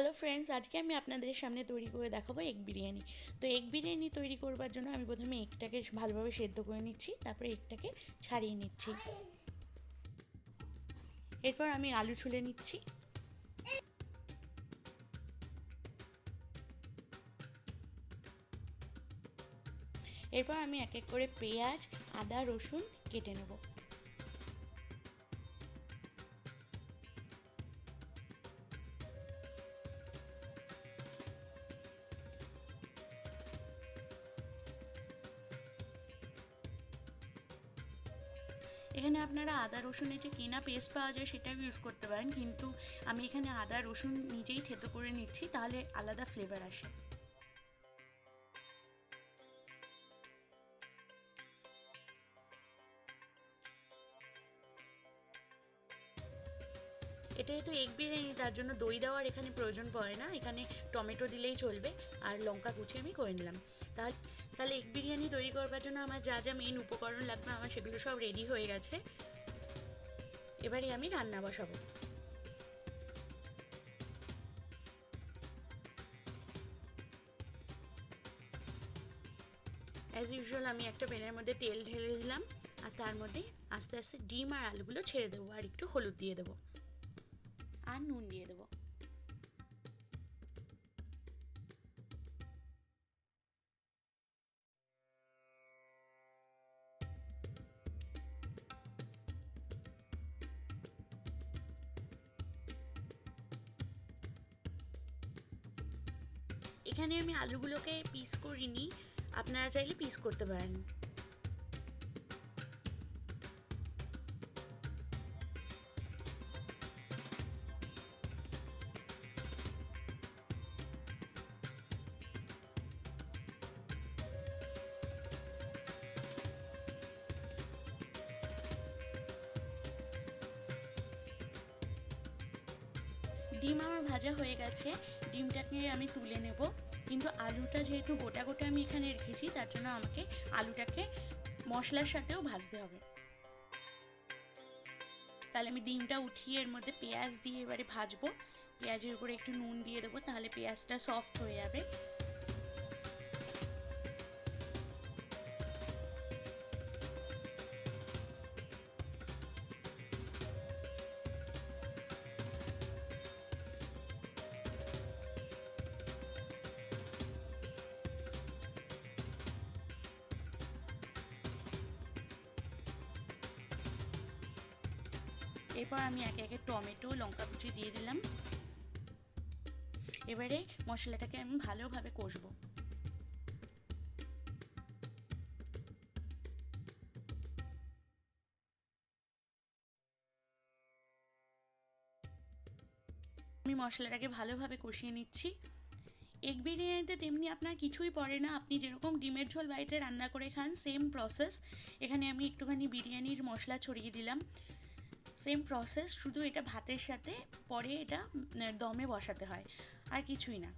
Hello friends আজকে আমি আপনাদের সামনে তৈরি করে দেখাবো এগ বিরিয়ানি। তো এগ বিরিয়ানি তৈরি করবার জন্য আমি প্রথমে এগটাকে ভালোভাবে সেদ্ধ করে নিচ্ছি, তারপরে এগটাকে ছাড়িয়ে নিচ্ছি। এরপর আমি আলু ছুলে নিচ্ছি। এরপর আমি এক এক করে পেঁয়াজ, আদা, রসুন কেটে নেব। এখানে আপনারা আদা, রসুনের যে কেনা পেস্ট পাওয়া যায় সেটাও ইউজ করতে পারেন। কিন্তু আমি এখানে আদা, রসুন নিজেই থেতো করে নিচ্ছি, তাহলে আলাদা ফ্লেভার আসে। তার জন্য দই দেওয়ার এখানে প্রয়োজন পড়ে না। এখানে টমেটো দিলেই চলবে আর লঙ্কা কুচি আমি করে নিলাম। তাহলে তাহলে এগ বিরিয়ানি তৈরি করবার জন্য আমার যা যা মেন উপকরণ লাগবে আমার সেগুলো সব রেডি হয়ে গেছে। এবারে আমি রান্না বসাবো। অ্যাজ ইউজুয়াল আমি একটা প্যানের মধ্যে তেল ঢেলে দিলাম আর তার মধ্যে আস্তে আস্তে ডিম আর আলুগুলো ছেড়ে দেবো আর একটু হলুদ দিয়ে দেবো। আর নুন দিয়ে দেবো এখানে আমি আলুগুলোকে পিস করিনি আপনারা চাইলে পিস করতে পারেন। ডিম আমার ভাজা হয়ে গেছে, ডিমটাকে আমি তুলে নেব। কিন্তু আলুটা যেহেতু গোটা গোটা আমি এখানে রেখেছি, তার জন্য আমাকে আলুটাকে মশলার সাথেও ভাজতে হবে। তাহলে আমি ডিমটা উঠিয়ে এর মধ্যে পেঁয়াজ দিয়ে এবারে ভাজবো। পেঁয়াজের উপরে একটু নুন দিয়ে দেবো, তাহলে পেঁয়াজটা সফট হয়ে যাবে। এরপর আমি একে একে টমেটো, লঙ্কা কুচি দিয়ে দিলাম। এবারে মশলাটাকে আমি ভালোভাবে কষবো। আমি মশলাটাকে ভালোভাবে কষিয়ে নিচ্ছি। এগ বিরিয়ানিতে তেমনি আপনার কিছুই পড়ে না। আপনি যেরকম ডিমের ঝোল বাড়িতে রান্না করে খান সেম প্রসেস এখানে আমি একটুখানি বিরিয়ানির মশলা ছড়িয়ে দিলাম। সেম প্রসেস শুধু এটা ভাতের সাথে, পরে এটা দমে বসাতে হয়, আর কিছুই না।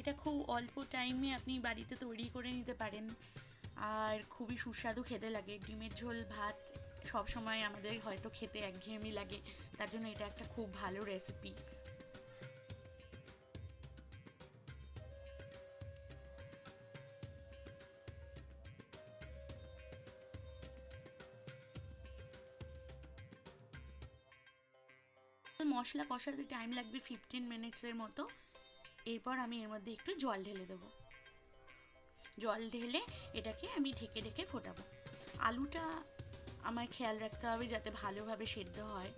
এটা খুব অল্প টাইমে আপনি বাড়িতে তৈরি করে নিতে পারেন, আর খুবই সুস্বাদু খেতে লাগে। ডিমের ঝোল, ভাত, সবসময় আমাদের হয়তো খেতে একঘেয়েমি লাগে, তার জন্য এটা একটা খুব ভালো রেসিপি মশলা কষাতে টাইম লাগবে ফিফটিন মিনিটসের মতো। এরপর আমি এর মধ্যে একটু জল ঢেলে দেবো। জল ঢেলে এটাকে আমি ঢেকে ঢেকে ফোটাবো। আলুটা আমার খেয়াল রাখতে হবে যাতে ভালোভাবে সেদ্ধ হয়।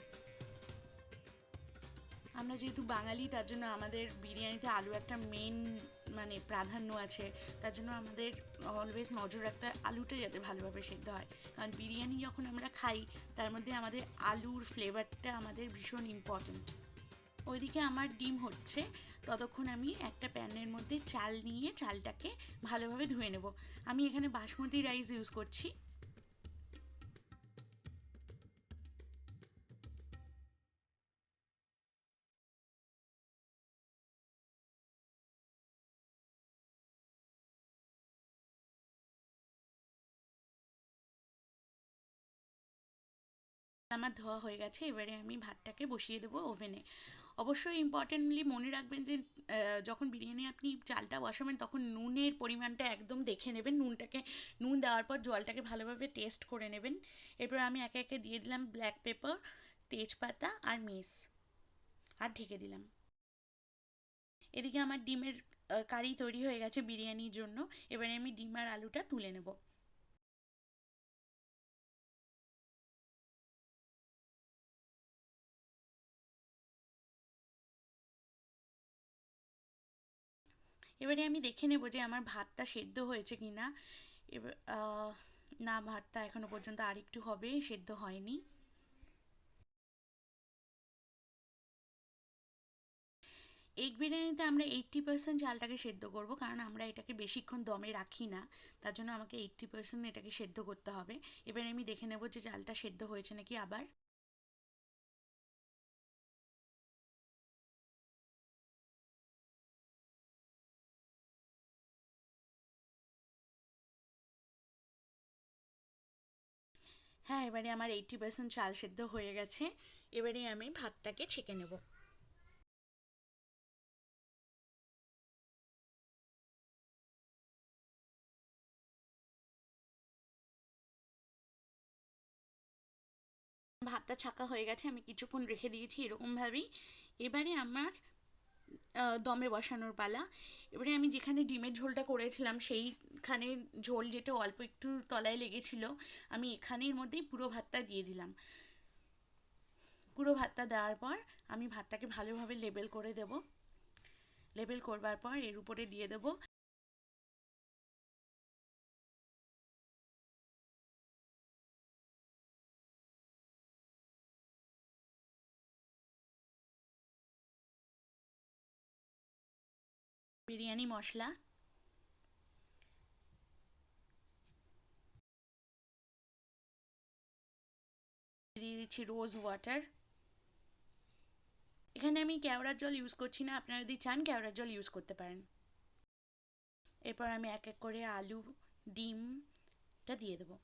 আমরা যেহেতু বাঙালি, তার জন্য আমাদের বিরিয়ানিতে আলু একটা মেন মানে প্রাধান্য আছে। তার জন্য আমাদের অলওয়েজ নজর রাখতে হয় আলুটা যাতে ভালোভাবে সেদ্ধ হয়। কারণ বিরিয়ানি যখন আমরা খাই, তার মধ্যে আমাদের আলুর ফ্লেভারটা আমাদের ভীষণ ইম্পর্ট্যান্ট ওইদিকে আমার ডিম হচ্ছে, ততক্ষণ আমি একটা প্যানের মধ্যে চাল নিয়ে চালটাকে ভালোভাবে ধুয়ে নেব। আমি এখানে বাসমতি রাইস ইউজ করছি। আমার ধোয়া হয়ে গেছে, এবারে আমি ভাতটাকে বসিয়ে দেবো ওভেনে অবশ্যই ইম্পর্টেন্টলি মনে রাখবেন যে যখন বিরিয়ানি আপনি চালটা বসাবেন, তখন নুনের পরিমাণটা একদম দেখে নেবেন, নুনটাকে, নুন দেওয়ার পর জলটাকে ভালোভাবে টেস্ট করে নেবেন। এরপর আমি একে একে দিয়ে দিলাম ব্ল্যাক পেপার তেজপাতা আর মেস। আর ঢেকে দিলাম। এদিকে আমার ডিমের কারি তৈরি হয়ে গেছে বিরিয়ানির জন্য। এবারে আমি ডিম আর আলুটা তুলে নেব। এবারে আমি দেখে নেব যে আমার ভাতটা সেদ্ধ হয়েছে কি না এবার না, ভাতটা এখনও পর্যন্ত আর একটু হবে, সেদ্ধ হয়নি। এগ বিরিয়ানিতে আমরা এইট্টি পার্সেন্ট চালটাকে সেদ্ধ করব, কারণ আমরা এটাকে বেশিক্ষণ দমে রাখি না। তার জন্য আমাকে এইট্টি পার্সেন্ট এটাকে সেদ্ধ করতে হবে। এবার আমি দেখে নেব যে চালটা সেদ্ধ হয়েছে নাকি আবার। হ্যাঁ এবারে আমার এইট্টি পার্সেন্ট চাল সেদ্ধ হয়ে গেছে। এবারে আমি ভাতটাকে ছেঁকে নেব। ভাতটা ছাকা হয়ে গেছে, আমি কিছুক্ষণ রেখে দিয়েছি এরকমভাবেই। এবারে আমার দমে বসানোর পালা। এবারে আমি যেখানে ডিমের ঝোলটা করেছিলাম সেইখানে ঝোল যেটা অল্প একটু তলায় লেগেছিল, আমি এখানের মধ্যেই পুরো ভাতটা দিয়ে দিলাম। পুরো ভাতটা দেওয়ার পর আমি ভাতটাকে ভালোভাবে লেবেল করে দেব। লেবেল করবার পর এর উপরে দিয়ে দেব। বিরিয়ানি মশলা। দিয়ে দিচ্ছি রোজ ওয়াটার এখানে আমি কেওড়ার জল ইউজ করছি না, আপনারা যদি চান কেওড়ার জল ইউজ করতে পারেন। এরপর আমি এক এক করে আলু ডিমটা দিয়ে দেবো।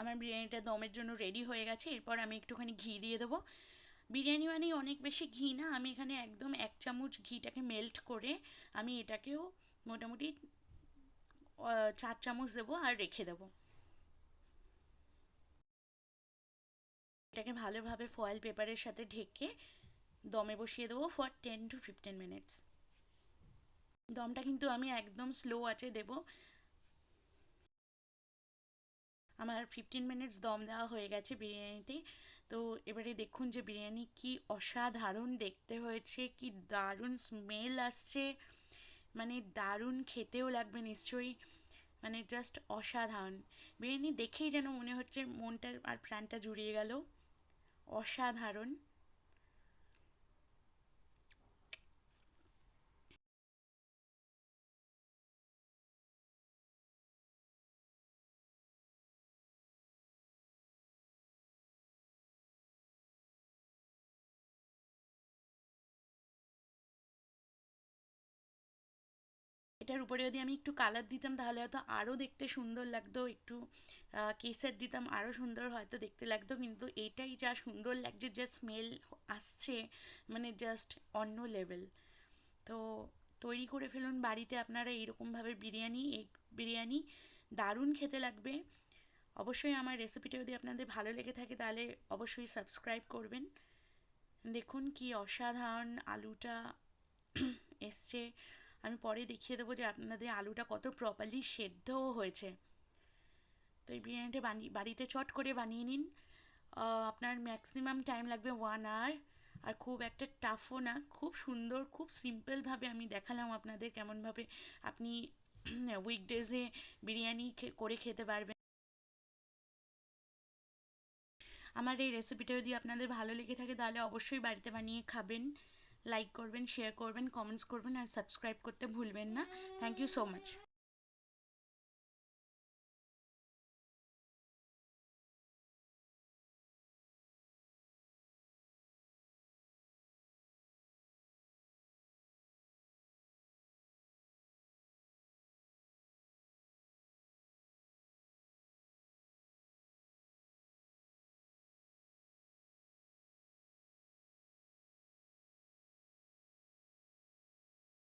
আমার বিরিয়ানিটা দমের জন্য রেডি হয়ে গেছে। এরপর আমি একটুখানি ঘি দিয়ে দেবো। বিরিয়ানি মানেই অনেক বেশি ঘি না, আমি এখানে একদম এক চামচ ঘিটাকে মেল্ট করে আমি এটাকেও মোটামুটি চার চামচ দেবো আর রেখে দেবো। এটাকে ভালোভাবে ফয়েল পেপারের সাথে ঢেকে দমে বসিয়ে দেবো for ten to fifteen minutes দমটা কিন্তু আমি একদম স্লো আছে দেবো। আমার ফিফটিন মিনিটস দম দেওয়া হয়ে গেছে বিরিয়ানিতে তো এবারে দেখুন যে বিরিয়ানি কি অসাধারণ দেখতে হয়েছে, কি দারুণ স্মেল আসছে। মানে দারুণ খেতেও লাগবে নিশ্চয়ই। মানে জাস্ট অসাধারণ। বিরিয়ানি দেখেই যেন মনে হচ্ছে মনটা আর প্রাণটা জুড়িয়ে গেল। অসাধারণ। এটার উপরে যদি আমি একটু কালার দিতাম, তাহলে হয়তো আরও দেখতে সুন্দর লাগতো, একটু কেসার দিতাম আরও সুন্দর হয়তো দেখতে লাগতো, কিন্তু এটাই যা সুন্দর লাগছে, যা স্মেল আসছে মানে জাস্ট অন্য লেভেল তো তৈরি করে ফেলুন বাড়িতে, আপনারা এইরকমভাবে বিরিয়ানি এগ বিরিয়ানি দারুণ খেতে লাগবে। অবশ্যই আমার রেসিপিটা যদি আপনাদের ভালো লেগে থাকে, তাহলে অবশ্যই সাবস্ক্রাইব করবেন। দেখুন কি অসাধারণ আলুটা এসছে। আমি পরে দেখিয়ে দেবো যে আপনাদের আলুটা কত প্রপারলি সেদ্ধও হয়েছে। তো এই বিরিয়ানিটা বানিয়ে বাড়িতে চট করে বানিয়ে নিন। আপনার ম্যাক্সিমাম টাইম লাগবে ওয়ান আওয়ার আর খুব একটা টাফও না, খুব সুন্দর, খুব সিম্পলভাবে আমি দেখালাম আপনাদের কেমনভাবে আপনি উইকডেজে বিরিয়ানি করে খেতে পারবেন। আমার এই রেসিপিটা যদি আপনাদের ভালো লেগে থাকে তাহলে অবশ্যই বাড়িতে বানিয়ে খাবেন। লাইক করবেন শেয়ার করবেন কমেন্টস করবেন আর সাবস্ক্রাইব করতে ভুলবেন না। Thank you so much